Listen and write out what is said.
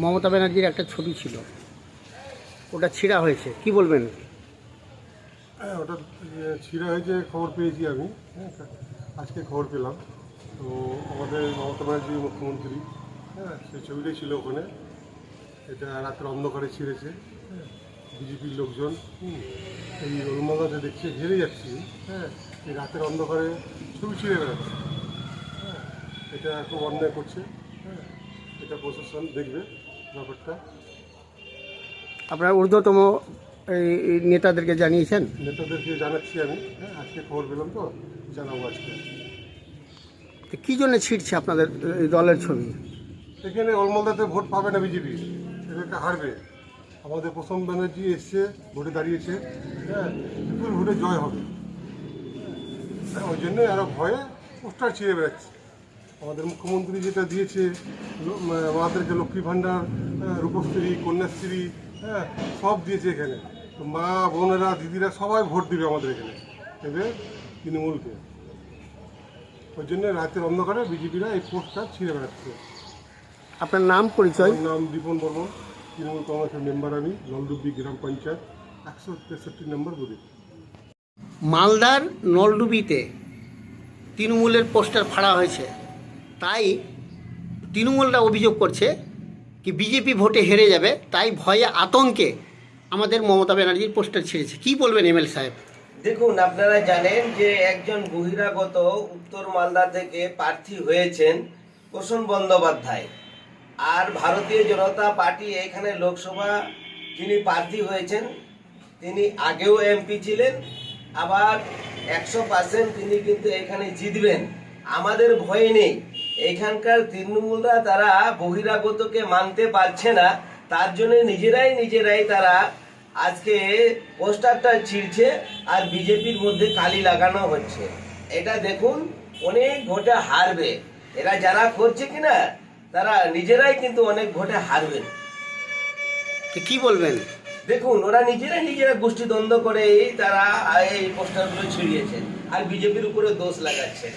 মমতা ব্যানার্জির একটা ছবি ছিল। ওটা ছিঁড়া হয়েছে। কি বলবেন? হ্যাঁ ওটা ছিঁড়া হয়েছে, খবর পেয়েছি আমি। হ্যাঁ আজকে খবর পেলাম। তো আমাদের মমতা ব্যানার্জি মুখ্যমন্ত্রী হ্যাঁ সেই ছবিটাই ছিল ওখানে। এটা রাতের অন্ধকারে ছিঁড়েছে। বিজেপির লোকজন এই রোলমাদাতে দেখছে ঘিরে যাচ্ছি। হ্যাঁ এই রাতের অন্ধকারে ছবি ছিঁড়ে বেড়াচ্ছে। হ্যাঁ এটা খুব অন্যায় করছে। এটা প্রশাসন দেখবে ব্যাপারটা। আপনারা ঊর্ধ্বতম এই নেতাদেরকে জানিয়েছেন? নেতাদেরকে জানাচ্ছি আমি হ্যাঁ আজকে খবর পেলাম তো জানাব আজকে। কী জন্য ছিঁড়ছে আপনাদের এই দলের ছবি? এখানে অলমালদাতে ভোট পাবে না বিজেপি এদেরকে হারবে। আমাদের প্রথম ব্যানার্জি এসছে ভোটে দাঁড়িয়েছে হ্যাঁ বিপুল ভোটে জয় হবে। হ্যাঁ, ওই জন্য আরও ভয়ে পোস্টার ছিঁড়ে বেড়াচ্ছে। আমাদের মুখ্যমন্ত্রী যেটা দিয়েছে আমাদেরকে লক্ষ্মী ভাণ্ডার রূপশ্রী কন্যাশ্রী হ্যাঁ সব দিয়েছে এখানে। তো মা বোনেরা দিদিরা সবাই ভোট দিবে আমাদের এখানে এদের তৃণমূলকে। ওই জন্য রাতের অন্ধকারে বিজেপিরা এই পোস্টটা ছিঁড়ে বেড়াচ্ছে। আপনার নাম পরিচয়? নাম দীপন বর্মন তৃণমূল কংগ্রেসের মেম্বার আমি নলডুব্বি গ্রাম পঞ্চায়েত একশো তেষট্টি নম্বর বুথে। মালদার নলডুবিতে তৃণমূলের পোস্টার ফাড়া হয়েছে। তাই তৃণমূলরা অভিযোগ করছে কি বিজেপি ভোটে হেরে যাবে, তাই ভয়ে আতঙ্কে আমাদের মমতা ব্যানার্জির পোস্টার ছেড়েছে। কি বলবেন এমএল সাহেব? দেখুন, আপনারা জানেন যে একজন বহিরাগত উত্তর মালদা থেকে প্রার্থী হয়েছেন প্রসূন বন্দ্যোপাধ্যায়। আর ভারতীয় জনতা পার্টি এখানে লোকসভা যিনি প্রার্থী হয়েছেন, তিনি আগেও এমপি ছিলেন, আবার একশো পার্সেন্ট তিনি কিন্তু এখানে জিতবেন। আমাদের ভয় নেই। এখানকার তৃণমূলরা তারা বহিরাগতকে মানতে পারছে না। তার জন্য নিজেরাই নিজেরাই তারা আজকে পোস্টারটা ছিঁড়ছে আর বিজেপির মধ্যে কালি লাগানো হচ্ছে। এটা দেখুন অনেক ভোটে হারবে। এরা যারা করছে কিনা তারা নিজেরাই কিন্তু অনেক ভোটে হারবেন। কি বলবেন? দেখুন ওরা নিজেরাই নিজেরা গোষ্ঠী দ্বন্দ্ব করে তারা এই পোস্টারগুলো ছিড়িয়েছে। আর বিজেপির উপরে দোষ লাগাচ্ছে।